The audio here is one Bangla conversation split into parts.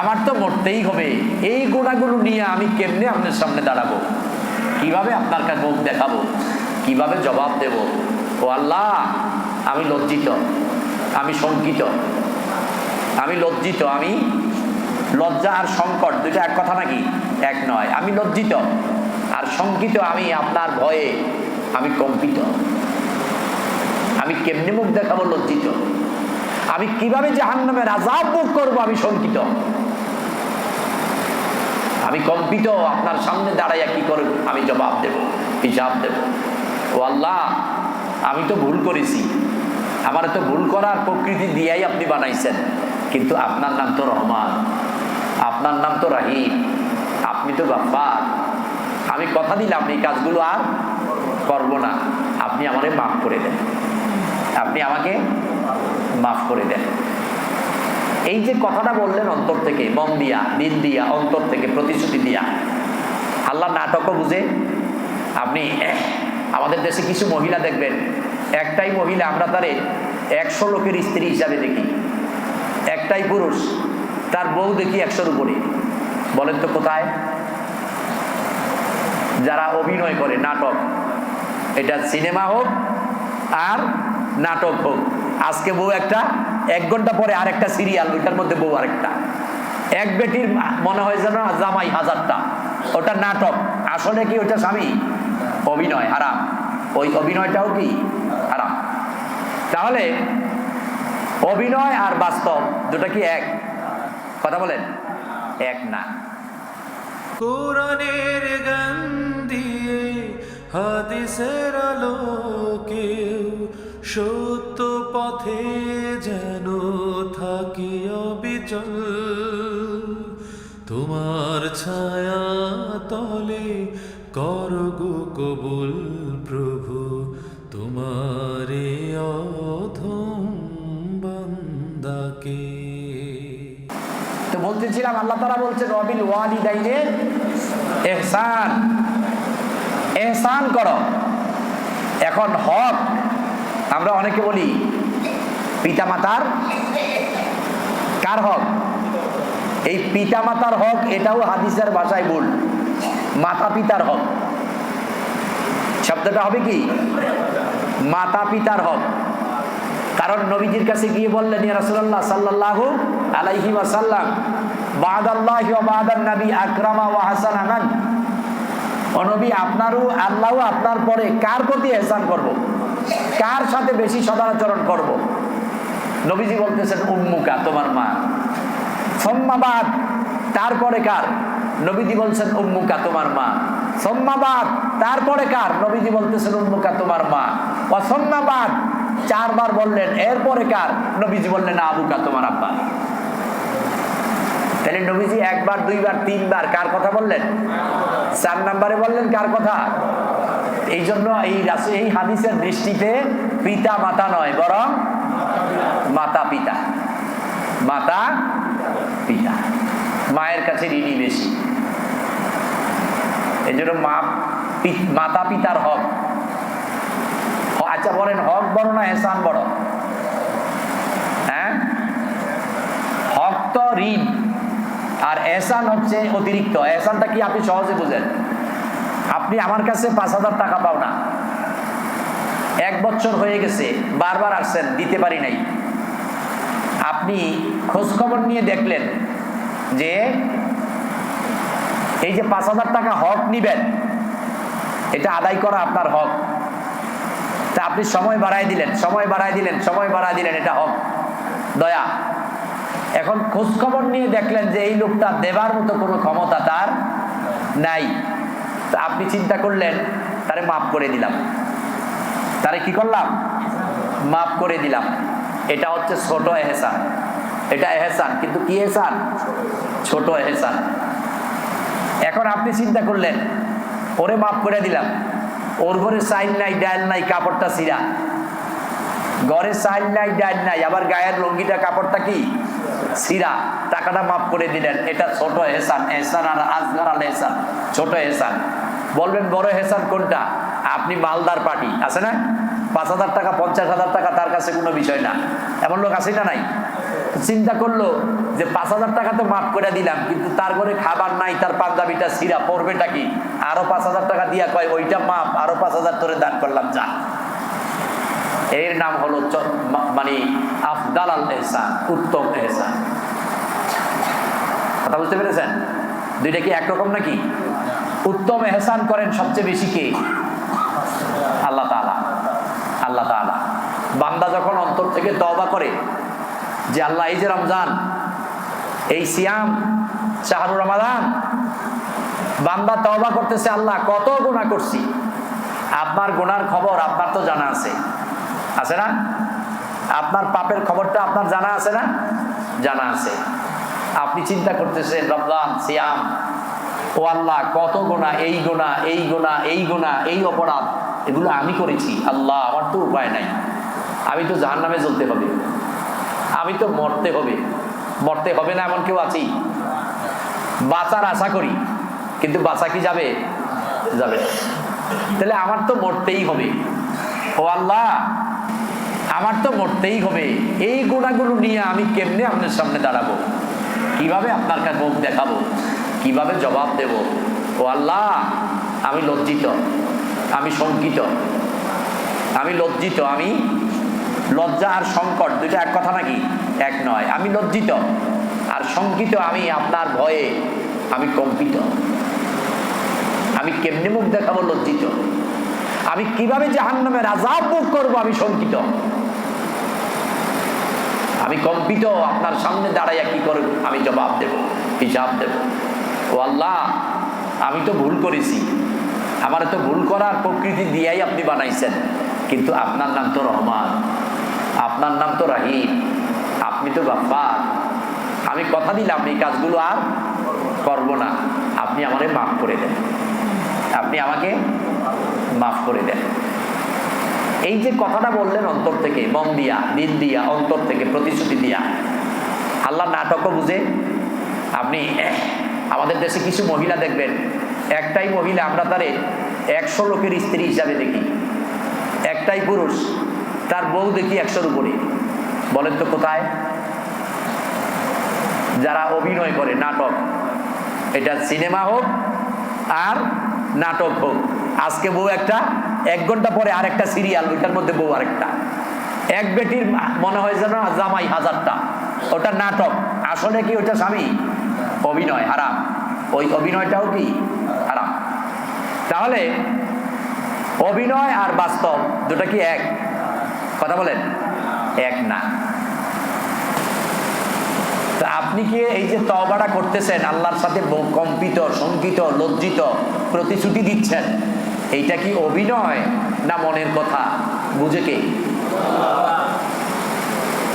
আমার তো মরতেই হবে। এই গোড়াগুলো নিয়ে আমি কেমনে আপনার সামনে দাঁড়াবো? কীভাবে আপনার কাছে মুখ দেখাবো? কীভাবে জবাব দেব? ও আল্লাহ, আমি লজ্জিত। আমি শঙ্কিত। আমি লজ্জিত। আমি লজ্জা আর সংকট দুইটা এক কথা নাকি? এক নয়। আমি লজ্জিত। আর শঙ্কিত আমি আপনার ভয়ে আমি কম্পিত। আমি কেমনে মুখ দেখাবো? লজ্জিত। আমি কীভাবে জাহান্নামের আজাব মুখ করব? আমি শঙ্কিত। আমি কম্পিত, আপনার সামনে দাঁড়াইয়া কি করব আমি জবাব দেব, হিসাব দেব। ও আল্লাহ, আমি তো ভুল করেছি। আমার তো ভুল করার প্রকৃতি দিয়াই আপনি বানাইছেন। কিন্তু আপনার নাম তো রহমান, আপনার নাম তো রাহিম, আপনি তো গাফার আমি কথা দিলাম, এই কাজগুলো আর করব না। আপনি আমারে মাফ করে দেন। আপনি আমাকে মাফ করে দেন। এই যে কথাটা বললেন অন্তর থেকে, মন দিয়া দিল দিয়া, অন্তর থেকে, প্রতিশ্রুতি দিয়া, আল্লাহ নাটকও বুঝে। আপনি আমাদের দেশে কিছু মহিলা দেখবেন, একটাই মহিলা আমরা তারে একশো লোকের স্ত্রী হিসাবে দেখি, একটাই পুরুষ, তার বউ দেখি একশোর উপরে। বলেন তো কোথায়? যারা অভিনয় করে, নাটক, এটা সিনেমা হোক আর নাটক হোক, আজকে বউ একটা এক ঘণ্টা পরে আরেকটা সিরিয়াল ওইটার মধ্যে বউ আরেকটা। এক বেটির মনে হয় যেন জামাই হাজারটা। ওটা নাটক। আসলে কি ওটা স্বামী? অভিনয়, হারাম। ওই অভিনয়টাও কি? হারাম। তাহলে অভিনয় আর বাস্তব দুটা কি এক? কথা বলেন। এক না। কোরআনের গান দিয়ে হাদিসের আলোকে সত্য পথে যেন থাকি অবিচল তোমার ছায়া তলে করগো কবুল প্রভু, তোমারে অধম তো বলতেছিলাম, আল্লাহ তারা বলছে, রবিল ওয়ালিদাইনে এহসান। এহসান করো। এখন হক, আমরা অনেকে বলি, পিতামাতার কার হক? এই পিতা মাতার হক, এটাও হাদিসের ভাষায় ভুল। মাতা পিতার হক। শব্দটা হবে কি? মাতা পিতার হক। কারণ নবীজির কাছে গিয়ে বললেন আকরামা ওয়া হাসানা মান। ও নবী, আপনারও আল্লাহও আপনার পরে কার প্রতি ইহসান করব? কার সাথে বেশি সদাচরণ করব? নবীজি বলতেছেন উম্মুকা তোমার মা। সম্মাবাদ তারপরে কার? নবীজি বলছেন উম্মুকা তোমার মা। সম্মাবাদ তারপরে কার? নবীজি বলতেছেন উম্মুকা তোমার মা। অসম্মাবাদ চারবার বললেন, এরপরে কার? নবীজি বললেন আবুকা তোমার আব্বা। তাহলে নবীজি একবার, দুইবার, তিনবার কার কথা বললেন? চার নাম্বারে বললেন কার কথা? এই জন্য এই এই হাদিসের দৃষ্টিতে পিতা মাতা নয়, বরং মাতা পিতা। মাতা পিতা। মায়ের কাছে ঋণী বেশি। এই জন্য মা মাতা পিতার হক। আচ্ছা বলেন, হক বড় না এহসান বড়? হ্যাঁ? হক তো ঋণ, আর এহসান হচ্ছে অতিরিক্ত। এহসানটা কি আপনি সহজে বুঝেন? আপনি আমার কাছে পাঁচ হাজার টাকা পাও না। এক বছর হয়ে গেছে, বারবার আসছেন, দিতে পারি নাই। আপনি খোঁজ খবর নিয়ে দেখলেন যে এই যে পাঁচ হাজার টাকা হক নিবেন, এটা আদায় করা আপনার হক। তা আপনি সময় বাড়াই দিলেন, সময় বাড়াই দিলেন, সময় বাড়াই দিলেন, এটা হক। দয়া। এখন খোঁজ খবর নিয়ে দেখলেন যে এই লোকটা দেবার মতো কোনো ক্ষমতা তার নাই। তা আপনি চিন্তা করলেন, তারে মাফ করে দিলাম। তারে কি করলাম? মাফ করে দিলাম। এটা হচ্ছে ছোট এহসান। এটা এহসান, কিন্তু কি এহসান? ছোট এহসান। এখন আপনি চিন্তা করলেন, ওরে মাফ করে দিলাম। ওর ঘরে সাইন নাই ডাল নাই, কাপড়টা সিরা ঘরে সাইন নাই ডাল নাই, আবার গায়ের লঙ্গিটা, কাপড়টা কি? সিরা টাকাটা মাফ করে দিলেন। এটা ছোট এহসান এহসান আর আজগার আল এহসান। ছোট এহসান। বলবেন বড় এহসান কোনটা? আপনি মালদার পার্টি, আছে না? পাঁচ হাজার টাকা, পঞ্চাশ হাজার টাকা তার কাছে কোনো বিষয় না। এমন লোক আছে না নাই? চিন্তা করল যে পাঁচ হাজার টাকা তো মাফ করে দিলাম, কিন্তু তার ঘরে খাবার নাই, তার পাঞ্জাবিটা সিরা পড়বেটা কি? আরও পাঁচ হাজার টাকা দিয়া কয়, ওইটা মাপ আরও পাঁচ হাজার ধরে দান করলাম, যা। এর নাম হলো মানে আফদাল আল এহসান, উত্তম এহসান। কথা বুঝতে পেরেছেন? দুইটা কি একরকম নাকি? উত্তম এহসান করেন সবচেয়ে বেশি কে? আল্লাহ তাআলা। আল্লাহ তাআলা। বান্দা যখন অন্তর থেকে তওবা করে যে আল্লাহ, এই যে রমজান, এই সিয়াম শাহরুর রমাদান, বান্দা তওবা করতেছে, আল্লাহ কত গুনাহ করছি? আপনার গুনার খবর আপনার তো জানা আছে। আছে না? আপনার পাপের খবরটা আপনার জানা আছে না? জানা আছে। আপনি চিন্তা করতেছেন, রমজান, সিয়াম, ও আল্লাহ, কত গোনা এই গোনা এই গোনা এই গোনা এই অপরাধ। এগুলো আমি করেছি। আল্লাহ আমার তো উপায় নাই। আমি তো জাহান নামে জ্বলতে হবে। আমি তো মরতে হবে। মরতে হবে না এমন কেউ আছি বাঁচার আশা করি। কিন্তু বাঁচা কি যাবে? যাবে তাহলে আমার তো মরতেই হবে। ও আল্লাহ, আমার তো মরতেই হবে। এই গুণাগুলো নিয়ে আমি কেমনে আপনার সামনে দাঁড়াবো? কীভাবে আপনার কাছে মুখ দেখাবো? কীভাবে জবাব দেব? ও আল্লাহ, আমি লজ্জিত। আমি শঙ্কিত, আমি লজ্জিত, আমি লজ্জা আর সংকট দুইটা এক কথা নাকি? এক নয়, আমি লজ্জিত আর শঙ্কিত, আমি আপনার ভয়ে আমি কম্পিত। আমি কেমনে মুখ দেখাবো লজ্জিত? আমি কীভাবে জাহান্নামের রাজা মুখ করব আমি শঙ্কিত? আমি কম্পিত, আপনার সামনে দাঁড়াইয়া কি করে আমি জবাব দেব, হিসাব দেব। ও আল্লাহ, আমি তো ভুল করেছি। আমার তো ভুল করার প্রকৃতি দিয়াই আপনি বানাইছেন। কিন্তু আপনার নাম তো রহমান। আপনার নাম তো রাহিম। আপনি তো বাপ্পা আমি কথা দিলাম, এই কাজগুলো আর করব না। আপনি আমারে মাফ করে দেন। আপনি আমাকে মাফ করে দেন। এই যে কথাটা বললেন অন্তর থেকে, মন দিয়া দিন দিয়া, অন্তর থেকে, প্রতিশ্রুতি দিয়া, আল্লাহ নাটকও বুঝে। আপনি আমাদের দেশে কিছু মহিলা দেখবেন একটাই মহিলা, আমরা তারে একশো লোকের স্ত্রী হিসাবে দেখি। একটাই পুরুষ, তার বউ দেখি একশোর উপরে। বলেন তো কোথায়? যারা অভিনয় করে, নাটক। এটা সিনেমা হোক আর নাটক হোক। আজকে বউ একটা, এক ঘণ্টা পরে আর একটা সিরিয়াল, ওইটার মধ্যে বউ আরেকটা। এক বেটির মনে হয় যেন জামাই হাজারটা। ওটা নাটক। আসলে কি ওটা স্বামী? অভিনয়, হারাম। ওই অভিনয়টাও কি তাহলে অভিনয় আর বাস্তব দুটা কি এক? কথা বলেন। এক না। তা আপনি কি এই যে তবাটা করতেছেন, আল্লাহর সাথে কম্পিত, শঙ্কিত, লজ্জিত প্রতিশ্রুতি দিচ্ছেন, এইটা কি অভিনয় না মনের কথা? বুঝে কে?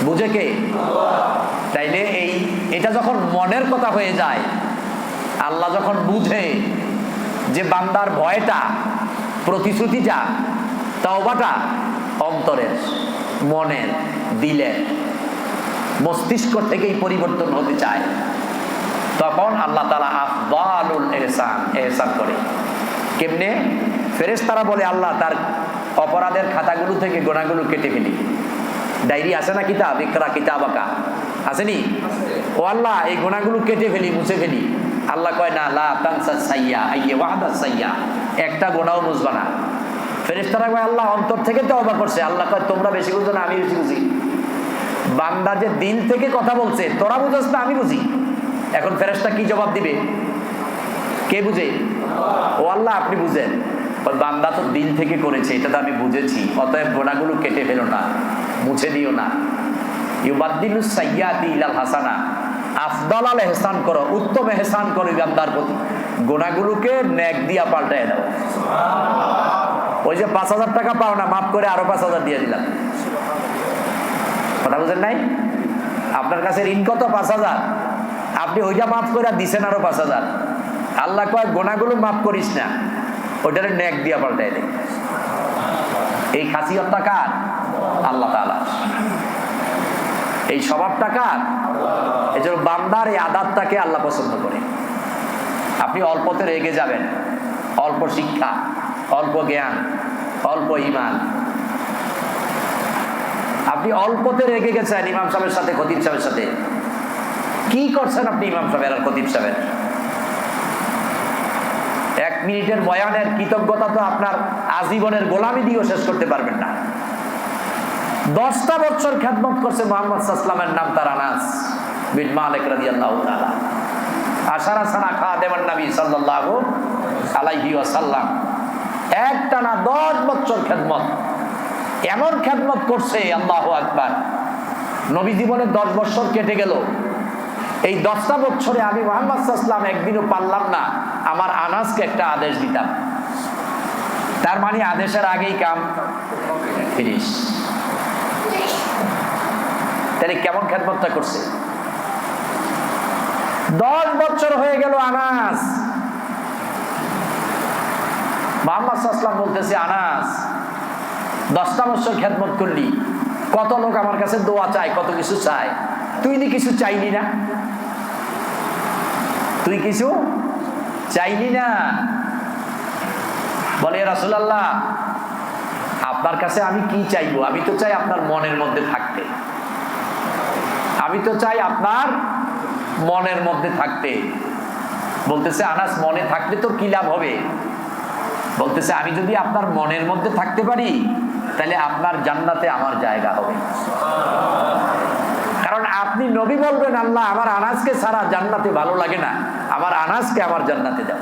বুঝে কে? তাইলে এই এটা যখন মনের কথা হয়ে যায়, আল্লাহ যখন বুঝে যে বান্দার ভয়টা, প্রতিশ্রুতিটা, তওবাটা অন্তরের, মনের, দিলের, মস্তিষ্ক থেকেই পরিবর্তন হতে চায়। তখন আল্লাহ তালা আফদালুল এহসান এহসান করে। কেমনে? ফেরেশতারা বলে, আল্লাহ, তার অপরাধের খাতাগুলো থেকে গোনাগুলো কেটে ফেলি। ডায়েরি আছে না কিতাব? ইকরা কিতাব আঁকা আসেনি ও আল্লাহ, এই গোনাগুলো কেটে ফেলি, মুছে ফেলি। আল্লাহ কয়, না, লা সাইয়া, আইয়ে সাইয়া। একটা গোনাও মুছবা না। ফেরেশতারা কয়, আল্লাহ অন্তর থেকে তো অবাক করছে। আল্লাহ কয়, তোমরা বেশি বুঝো না, আমি বেশি বুঝি। বান্দা যে দিল থেকে কথা বলছে, তোরা বুঝোস না, আমি বুঝি। এখন ফেরেশতা কি জবাব দিবে? কে বুঝে? ও আল্লাহ, আপনি বুঝেন। বান্দা তো দিল থেকে করেছে, এটা তো আমি বুঝেছি। অতএব গোনাগুলো কেটে ফেলো না, মুছে দিও না। ইউবাদ্দিলু সাইয়াতি ইলাল হাসানা। আফদল আল এহসান করো, উত্তম এহসান করো এই বান্দার প্রতি। গোনাগুলোকে ন্যাক দিয়া পাল্টায় দাও। ওই যে পাঁচ হাজার টাকা পাও না, মাফ করে আরও পাঁচ হাজার দিয়ে দিলাম। কথা বুঝেন নাই? আপনার কাছে ঋণ কত? পাঁচ হাজার। আপনি ওইটা মাফ করে দিছেন আরও পাঁচ হাজার। আল্লাহ কয় গোনাগুলো মাফ করিস না। ওইটারে ন্যাক দিয়া পাল্টাই দে। এই খাসিয়ত টাকার আল্লাহ তালা এই স্বভাব টাকার এই জন্য বান্দার এই আদাতটাকে আল্লাহ পছন্দ করে। আপনি অল্পতে রেগে যাবেন। অল্প শিক্ষা, অল্প জ্ঞান, অল্প ইমান আপনি অল্পতে রেগে গেছেন ইমাম সাহেবের সাথে, খতিব সাহেবের সাথে। কি করছেন আপনি ইমাম সাহেবের আর খতিব সাহেবের এক মিনিটের বয়ানের কৃতজ্ঞতা তো আপনার আজীবনের গোলামি দিয়েও শেষ করতে পারবেন না। দশটা বছর খ্যাতমত করছে মোহাম্মদ সাসলামের নাম তার আনাস বিন মালিক রাদিয়াল্লাহু তাআলা। আশারা সানা খা দেওয়ান নবী সাল্লাল্লাহু আলাইহি ওয়াসাল্লাম। একটা না দশ বছর খেদমত। এমন খেদমত করছে, আল্লাহু আকবার। নবী জীবনে দশ বছর কেটে গেল। এই দশটা বছরে আমি মোহাম্মদ সাল্লাম একদিনও পারলাম না, আমার আনাসকে একটা আদেশ দিতাম। তার মানে আদেশের আগেই কাম ফিনিশ তাহলে কেমন খেদমতটা করছে? দশ বছর হয়ে গেল আনাস। মোহাম্মদ সাল্লাম বলতেছে, আনাস, দশটা বছর খেদমত করলি। কত লোক আমার কাছে দোয়া চায়, কত কিছু চায়। তুই নি কিছু চাইলি না। তুই কিছু চাইলি না। বলে রাসুলাল্লাহ, আপনার কাছে আমি কি চাইব? আমি তো চাই আপনার মনের মধ্যে থাকতে। আমি তো চাই আপনার মনের মধ্যে থাকতে। বলতেছে, আনাস, মনে থাকলে তো কি লাভ হবে? বলতেছে, আমি যদি আপনার মনের মধ্যে থাকতে পারি, তাহলে আপনার জান্নাতে আমার জায়গা হবে। কারণ আপনি নবী বলবেন, আল্লাহ, আমার আনাজকে সারা জান্নাতে ভালো লাগে না। আমার আনাজকে আমার জান্নাতে দাও।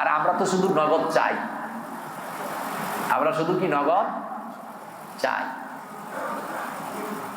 আর আমরা তো শুধু নগদ চাই। আমরা শুধু কি নগদ? চাই